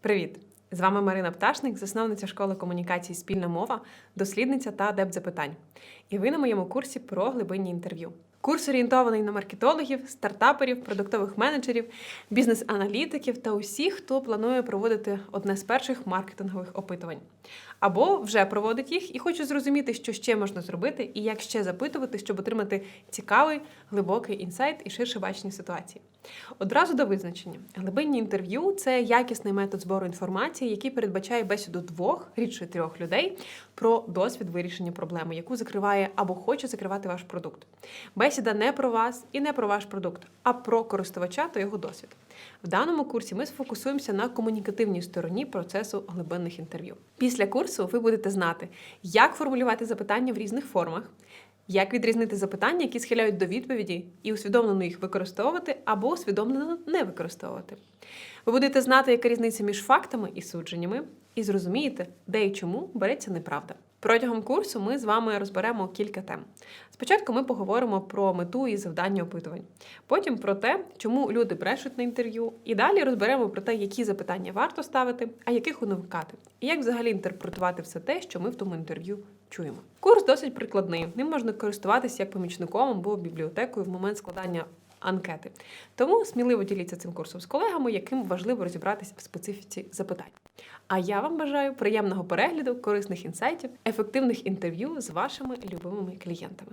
Привіт! З вами Марина Пташник, засновниця школи комунікацій Спільна мова, дослідниця та адепт запитань. І ви на моєму курсі про глибинні інтерв'ю. Курс орієнтований на маркетологів, стартаперів, продуктових менеджерів, бізнес-аналітиків та усіх, хто планує проводити одне з перших маркетингових опитувань. Або вже проводить їх і хоче зрозуміти, що ще можна зробити і як ще запитувати, щоб отримати цікавий, глибокий інсайт і ширше бачення ситуації. Одразу до визначення. Глибинні інтерв'ю це якісний метод збору інформації, який передбачає бесіду двох, рідше трьох людей про досвід вирішення проблеми, яку закриває або хоче закривати ваш продукт. Бесіда не про вас і не про ваш продукт, а про користувача та його досвід. В даному курсі ми сфокусуємося на комунікативній стороні процесу глибинних інтерв'ю. Після курсу ви будете знати, як формулювати запитання в різних формах. Як відрізнити запитання, які схиляють до відповіді, і усвідомлено їх використовувати або усвідомлено не використовувати? Ви будете знати, яка різниця між фактами і судженнями, і зрозумієте, де і чому береться неправда. Протягом курсу ми з вами розберемо кілька тем. Спочатку ми поговоримо про мету і завдання опитувань, потім про те, чому люди брешуть на інтерв'ю, і далі розберемо про те, які запитання варто ставити, а яких уникати, і як взагалі інтерпретувати все те, що ми в тому інтерв'ю чуємо. Курс досить прикладний. Ним можна користуватися як помічником або бібліотекою в момент складання анкети. Тому сміливо діліться цим курсом з колегами, яким важливо розібратися в специфіці запитань. А я вам бажаю приємного перегляду, корисних інсайтів, ефективних інтерв'ю з вашими любимими клієнтами.